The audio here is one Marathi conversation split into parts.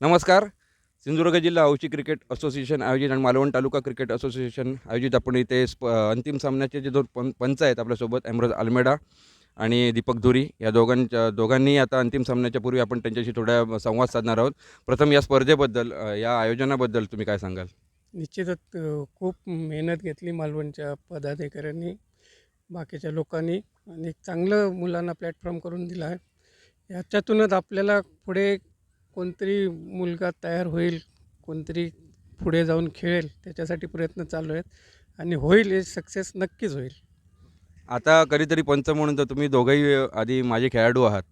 नमस्कार. सिंधुदुर्ग जिल्हा हौशी क्रिकेट असोसिएशन आयोजित आणि मालवण तालुका क्रिकेट असोसिएशन आयोजित. आपण इथे स्प अंतिम सामन्याचे जे दोन पं पंच आहेत आपल्यासोबत एमरोज आल्मेडा आणि दीपक धुरी. या दोघांच्या दोघांनी आता अंतिम सामन्याच्या पूर्वी आपण त्यांच्याशी थोड्या संवाद साधणार आहोत. प्रथम या स्पर्धेबद्दल या आयोजनाबद्दल तुम्ही काय सांगाल? निश्चितच खूप मेहनत घेतली मालवणच्या पदाधिकाऱ्यांनी बाकीच्या लोकांनी आणि चांगलं मुलांना प्लॅटफॉर्म करून दिला आहे. याच्यातूनच आपल्याला पुढे कोणतरी मुलगा तयार होईल कोणतरी पुढे जाऊन खेळेल त्याच्यासाठी प्रयत्न चालू आहेत आणि होईल हे सक्सेस नक्कीच होईल. आता कधीतरी पंच म्हणून तर तुम्ही दोघंही आधी माझे खेळाडू आहात.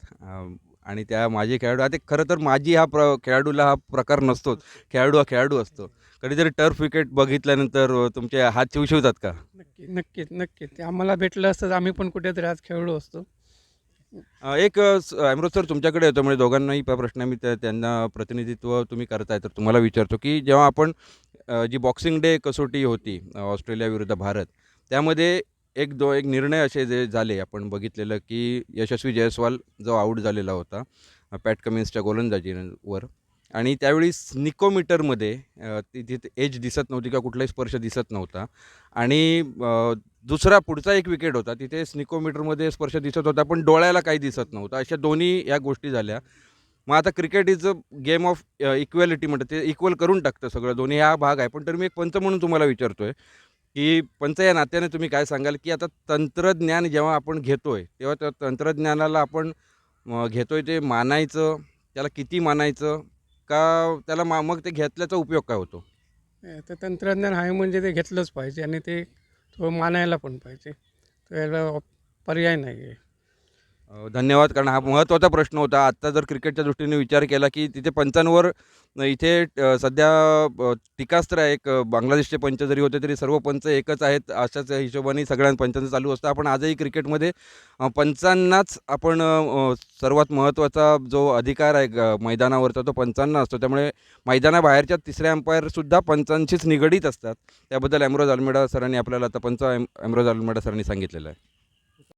आणि त्या माझे खेळाडू आता खरं तर माझी हा प्र खेळाडूला हा प्रकार नसतोच खेळाडू हा खेळाडू असतो. कधीतरी टर्फ विकेट बघितल्यानंतर तुमचे हात शिवशिवतात का? नक्की नक्कीच नक्कीच. ते आम्हाला भेटलं असतं आम्ही पण कुठेतरी आज खेळलो असतो. अ, एक अमृतसर अमृत सर तुमच्याकडे येतो म्हणजे दोघांनाही प- प्रश्न मी त्या- त्यांना प्रतिनिधित्व तुम्ही करताय तर तुम्हाला विचारतो की जेव्हा आपण अ, जी बॉक्सिंग डे कसोटी होती अ, ऑस्ट्रेलिया विरुद्ध भारत त्यामध्ये एक दो एक निर्णय असे जे झाले आपण बघितलेलं की यशस्वी जयस्वाल जो आऊट झालेला होता अ, पॅट कमिन्सच्या गोलंदाजीवर आणि त्यावेळी स्निकोमीटरमध्ये तिथे एज दिसत नव्हती का कुठलाही स्पर्श दिसत नव्हता. आणि दुसरा पुढचा एक विकेट होता तिथे स्निकोमीटरमध्ये स्पर्श दिसत होता पण डोळ्याला काही दिसत नव्हता. अशा दोन्ही या गोष्टी झाल्या. मग आता cricket is a game of equality म्हणतात ते इक्वल करून टाकतं सगळं. दोन्ही हा भाग आहे. पण तर मी एक पंच म्हणून तुम्हाला विचारतोय की पंच या नात्याने तुम्ही काय सांगाल की आता तंत्रज्ञान जेव्हा आपण घेतोय तेव्हा त्या तंत्रज्ञानाला आपण घेतो घेतोय ते मानायचं त्याला किती मानायचं का त्याला मा मग ते घेतल्याचा उपयोग काय होतो? तर तंत्रज्ञान आहे म्हणजे ते घेतलंच पाहिजे आणि ते थोडं मानायला पण पाहिजे. तर याला पर्याय नाही आहे धन्यवाद कारण हा महत्त्वाचा प्रश्न होता. आत्ता जर क्रिकेटच्या दृष्टीने विचार केला की तिथे पंचांवर इथे सध्या टीकास्त्र आहे. एक बांगलादेशचे पंच जरी होते तरी सर्व पंच एकच आहेत. अशाच हिशोबाने सगळ्या पंचांचं चालू असतं. आपण आजही क्रिकेटमध्ये पंचांनाच आपण सर्वात महत्त्वाचा जो अधिकार आहे ग- मैदानावरचा तो पंचांना असतो. त्यामुळे मैदानाबाहेरच्या तिसऱ्या अंपायरसुद्धा पंचांशीच निगडीत असतात. त्याबद्दल एमरोज अल्मेडा सरांनी आपल्याला आता पंच एम एमरोज अल्मेडा सरांनी सांगितलेलं आहे.